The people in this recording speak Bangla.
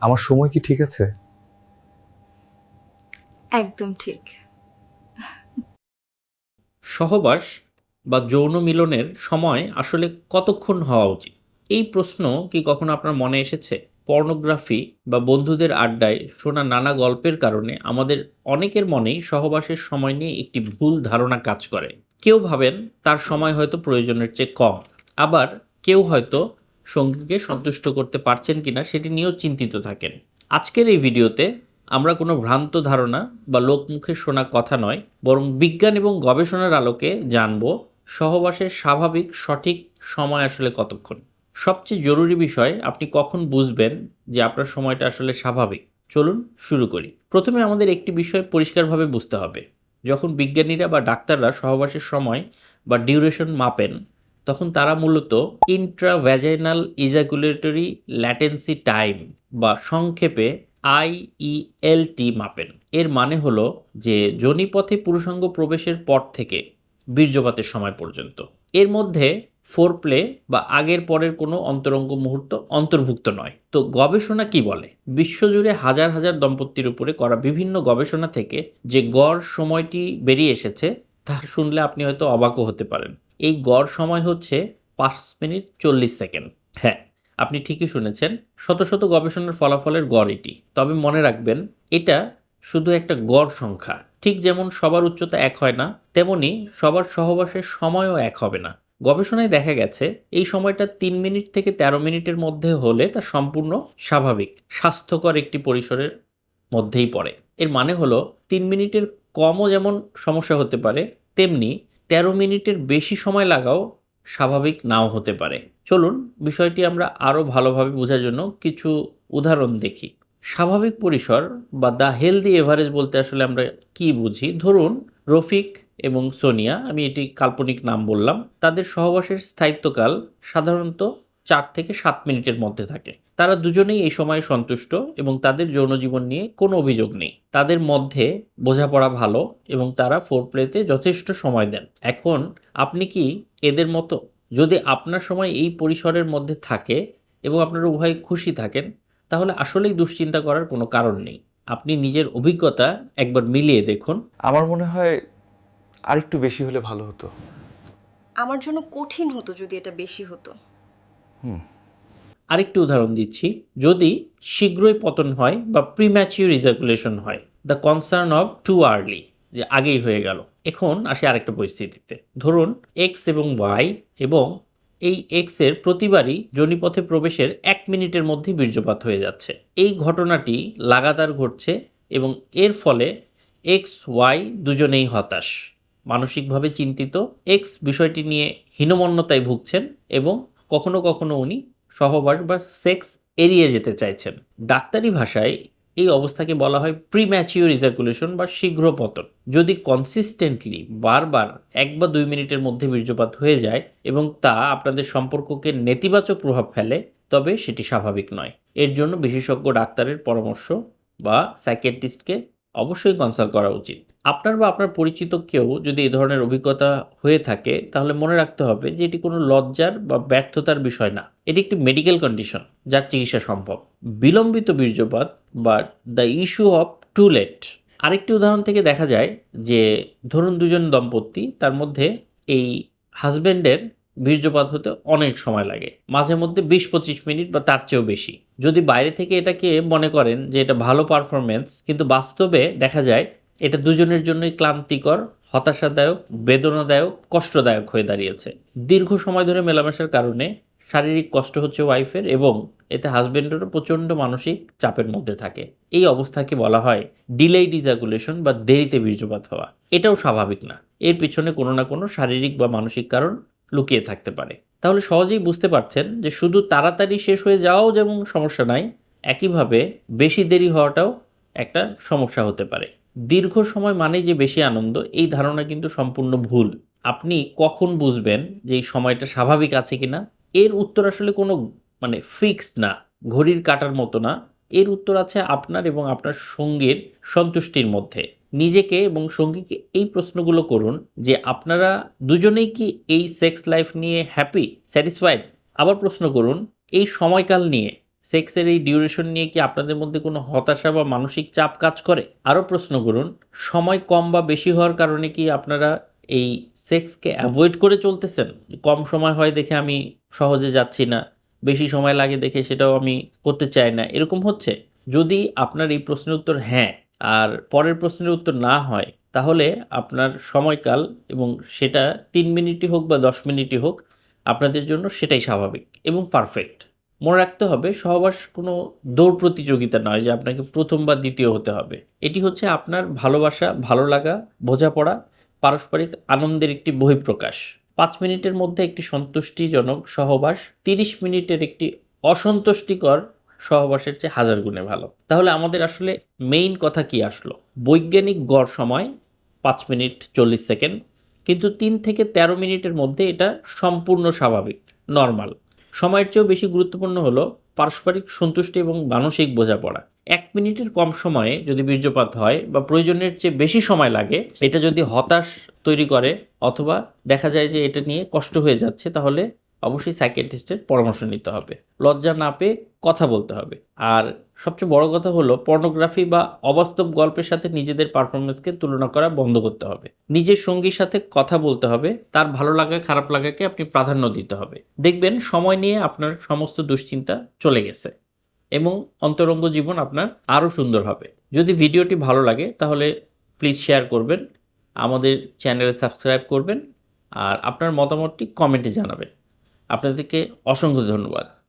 আমার সময় কি ঠিক আছে? একদম ঠিক। সহবাস বা যৌন মিলনের সময় আসলে কতক্ষণ হওয়া উচিত? এই প্রশ্ন কি কখনো আপনার মনে এসেছে? পর্নোগ্রাফি বা বন্ধুদের আড্ডায় শোনা নানা গল্পের কারণে আমাদের অনেকের মনেই সহবাসের সময় নিয়ে একটি ভুল ধারণা কাজ করে। কেউ ভাবেন তার সময় হয়তো প্রয়োজনের চেয়ে কম। আবার কেউ হয়তো সঙ্গীকে সন্তুষ্ট করতে পারছেন কিনা সেটি নিয়েও চিন্তিত থাকেন। আজকের এই ভিডিওতে আমরা কোনো ভ্রান্ত ধারণা বা লোকমুখে শোনা কথা নয়, বরং বিজ্ঞান এবং গবেষণার আলোকে জানব সহবাসের স্বাভাবিক সঠিক সময় আসলে কতক্ষণ। সবচেয়ে জরুরি বিষয়, আপনি কখন বুঝবেন যে আপনার সময়টা আসলে স্বাভাবিক? চলুন শুরু করি। প্রথমে আমাদের একটি বিষয় পরিষ্কারভাবে বুঝতে হবে। যখন বিজ্ঞানীরা বা ডাক্তাররা সহবাসের সময় বা ডিউরেশন মাপেন তখন তারা মূলত ইন্ট্রাভ্যাজাইনাল ইজাকুলেটরি ল্যাটেন্সি টাইম বা সংক্ষেপে আইইএলটি মাপেন। এর মানে হলো যে যোনিপথে পুরুষাঙ্গ প্রবেশের পর থেকে বীর্যপাতের সময় পর্যন্ত। এর মধ্যে ফোর প্লে বা আগের পরের কোনো অন্তরঙ্গ মুহূর্ত অন্তর্ভুক্ত নয়। তো গবেষণা কি বলে? বিশ্বজুড়ে হাজার হাজার দম্পতির উপরে করা বিভিন্ন গবেষণা থেকে যে গড় সময়টি বেরিয়ে এসেছে, তা শুনলে আপনি হয়তো অবাকও হতে পারেন। এই গড় সময় হচ্ছে পাঁচ মিনিট চল্লিশ সেকেন্ড। হ্যাঁ আপনি ঠিকই শুনেছেন, শত শত গবেষণার ফলাফলের গড় এটি। তবে মনে রাখবেন, এটা শুধু একটা গড় সংখ্যা। ঠিক যেমন সবার উচ্চতা এক হয় না, তেমনি সবার সহবাসের সময়ও এক হবে না। গবেষণায় দেখা গেছে, এই সময়টা তিন মিনিট থেকে ১৩ মিনিটের মধ্যে হলে তা সম্পূর্ণ স্বাভাবিক, স্বাস্থ্যকর একটি পরিসরের মধ্যেই পড়ে। এর মানে হলো, তিন মিনিটের কমও যেমন সমস্যা হতে পারে, তেমনি ১৩ মিনিটের বেশি সময় লাগাও স্বাভাবিক নাও হতে পারে। চলুন বিষয়টি আমরা আরও ভালোভাবে বোঝার জন্য কিছু উদাহরণ দেখি। স্বাভাবিক পরিসর বা দ্য হেলদি এভারেজ বলতে আসলে আমরা কি বুঝি? ধরুন রফিক এবং সোনিয়া, আমি এটি কাল্পনিক নাম বললাম, তাদের সহবাসের স্থায়িত্বকাল সাধারণত চার থেকে সাত মিনিটের মধ্যে থাকে। তারা দুজনেই এই সময়ে সন্তুষ্ট এবং তাদের যৌন জীবন নিয়ে কোনো অভিযোগ নেই। তাদের মধ্যে বোঝাপড়া ভালো এবং তারা ফোর প্লেতে যথেষ্ট সময় দেন। এখন আপনি কি এদের মতো যদি আপনার সময় এই পরিসরের মধ্যে থাকে এবং আপনারা উভয় খুশি থাকেন তাহলে আসলেই দুশ্চিন্তা করার কোনো কারণ নেই। আপনি নিজের অভিজ্ঞতা একবার মিলিয়ে দেখুন। আমার মনে হয় আরেকটু বেশি হলে ভালো হতো। আমার জন্য কঠিন হতো যদি এটা বেশি হতো। আরেকটি উদাহরণ দিচ্ছি। যদি শীঘ্রই পতন হয় বা প্রিম্যাচিউর ইজাকুলেশন হয় the concern of too early যে আগেই হয়ে গেল। এখন আসে আরেকটা পরিস্থিতিতে। ধরুন এক্স এবং ওয়াই এবং এই এক্সের প্রতিবারই জনিপথে প্রবেশের এক মিনিটের মধ্যেই বীর্যপাত হয়ে যাচ্ছে। এই ঘটনাটি লাগাতার ঘটছে এবং এর ফলে এক্স ওয়াই দুজনেই হতাশ। মানসিকভাবে চিন্তিত। এক্স বিষয়টি নিয়ে হীনমন্যতায় ভুগছেন এবং কখনো কখনো উনি সহবাস বা সেক্স এড়িয়ে যেতে চাইছেন। ডাক্তারি ভাষায় এই অবস্থাকে বলা হয় প্রিম্যাচিওর ইজাকুলেশন বা শীঘ্র পতন যদি কনসিস্টেন্টলি বারবার এক বা দুই মিনিটের মধ্যে বীর্যপাত হয়ে যায় এবং তা আপনাদের সম্পর্ককে নেতিবাচক প্রভাব ফেলে, তবে সেটি স্বাভাবিক নয়। এর জন্য বিশেষজ্ঞ ডাক্তারের পরামর্শ বা সাইকিয়াট্রিস্টকে অবশ্যই কনসাল্ট করা উচিত। আপনার বা আপনার পরিচিত কেউ যদি এই ধরনের অভিজ্ঞতা হয়ে থাকে, তাহলে মনে রাখতে হবে যে এটি কোনো লজ্জার বা ব্যর্থতার বিষয় না। এটি একটি মেডিকেল কন্ডিশন যার চিকিৎসা সম্ভব। বিলম্বিত বীর্যপাত বা the issue of too late আরেকটি উদাহরণ থেকে দেখা যায় যে ধরুন দুজন দম্পতি, তার মধ্যে এই হাজব্যান্ডের বীর্যপাত হতে অনেক সময় লাগে। মাঝে মধ্যে বিশ পঁচিশ মিনিট বা তার চেয়েও বেশি। যদি বাইরে থেকে এটাকে মনে করেন যে এটা ভালো পারফরমেন্স কিন্তু বাস্তবে দেখা যায় এটা দুজনের জন্যই ক্লান্তিকর, হতাশাদায়ক, বেদনাদায়ক, কষ্টদায়ক হয়ে দাঁড়িয়েছে। দীর্ঘ সময় ধরে মেলামেশার কারণে শারীরিক কষ্ট হচ্ছে ওয়াইফের এবং এতে হাজব্যান্ডেরও প্রচণ্ড মানসিক চাপের মধ্যে থাকে। এই অবস্থাকে বলা হয় ডিলেই ডিজাগুলেশন বা দেরিতে বীর্যপাত হওয়া। এটাও স্বাভাবিক না। এর পিছনে কোনো না কোনো শারীরিক বা মানসিক কারণ লুকিয়ে থাকতে পারে। তাহলে সহজেই বুঝতে পারছেন যে শুধু তাড়াতাড়ি শেষ হয়ে যাওয়াও যেমন সমস্যা নাই, একইভাবে বেশি দেরি হওয়াটাও একটা সমস্যা হতে পারে। দীর্ঘ সময় মানে যে বেশি আনন্দ, এই ধারণা কিন্তু সম্পূর্ণ ভুল। আপনি কখন বুঝবেন যে এই সময়টা স্বাভাবিক আছে কিনা? এর উত্তর আসলে কোনো মানে ফিক্সড না, ঘড়ির কাটার মতো না। এর উত্তর আছে আপনার এবং আপনার সঙ্গীর সন্তুষ্টির মধ্যে। নিজেকে এবং সঙ্গীকে এই প্রশ্নগুলো করুন যে আপনারা দুজনেই কি এই সেক্স লাইফ নিয়ে হ্যাপি স্যাটিসফাইড আবার প্রশ্ন করুন, এই সময়কাল নিয়ে সেক্সের এই ডিউরেশন নিয়ে কি আপনাদের মধ্যে কোনো হতাশা বা মানসিক চাপ কাজ করে? আরও প্রশ্ন করুন, সময় কম বা বেশি হওয়ার কারণে কি আপনারা এই সেক্সকে অ্যাভয়েড করে চলতেছেন? কম সময় হয় দেখে আমি সহজে যাচ্ছি না, বেশি সময় লাগে দেখে সেটাও আমি করতে চাই না, এরকম হচ্ছে? যদি আপনার এই প্রশ্নের উত্তর হ্যাঁ আর পরের প্রশ্নের উত্তর না হয়, তাহলে আপনার সময়কাল এবং সেটা তিন মিনিটই হোক বা দশ মিনিটই হোক, আপনাদের জন্য সেটাই স্বাভাবিক এবং পারফেক্ট মনে রাখতে হবে, সহবাস কোনো দৌড় প্রতিযোগিতা নয় যে আপনাকে প্রথম বা দ্বিতীয় হতে হবে। এটি হচ্ছে আপনার ভালোবাসা, ভালো লাগা, বোঝাপড়া, পারস্পরিক আনন্দের একটি বহিঃপ্রকাশ। পাঁচ মিনিটের মধ্যে একটি সন্তুষ্টিজনক সহবাস, তিরিশ মিনিটের একটি অসন্তুষ্টিকর সহবাসের চেয়ে হাজার গুণে ভালো। তাহলে আমাদের আসলে মেইন কথা কি আসলো? বৈজ্ঞানিক গড় সময় পাঁচ মিনিট চল্লিশ সেকেন্ড, কিন্তু তিন থেকে তেরো মিনিটের মধ্যে এটা সম্পূর্ণ স্বাভাবিক নর্মাল সময়ের চেয়েও বেশি গুরুত্বপূর্ণ হলো পারস্পরিক সন্তুষ্টি এবং মানসিক বোঝাপড়া। এক মিনিটের কম সময়ে যদি বীর্যপাত হয় বা প্রয়োজনের চেয়ে বেশি সময় লাগে, এটা যদি হতাশ তৈরি করে অথবা দেখা যায় যে এটা নিয়ে কষ্ট হয়ে যাচ্ছে, তাহলে অবশ্যই সাইকিয়াট্রিস্টের পরামর্শ নিতে হবে। লজ্জা না পেয়ে কথা বলতে হবে। আর সবচেয়ে বড় কথা হলো পর্নোগ্রাফি বা অবাস্তব গল্পের সাথে নিজেদের পারফরমেন্সকে তুলনা করা বন্ধ করতে হবে। নিজের সঙ্গীর সাথে কথা বলতে হবে, তার ভালো লাগা, খারাপ লাগাকে আপনি প্রাধান্য দিতে হবে। দেখবেন সময় নিয়ে আপনার সমস্ত দুশ্চিন্তা চলে গেছে এবং অন্তরঙ্গ জীবন আপনার আরও সুন্দর হবে। যদি ভিডিওটি ভালো লাগে, তাহলে প্লিজ শেয়ার করবেন, আমাদের চ্যানেলে সাবস্ক্রাইব করবেন, আর আপনার মতামতটি কমেন্টে জানাবেন। আপনাদেরকে অসংখ্য ধন্যবাদ।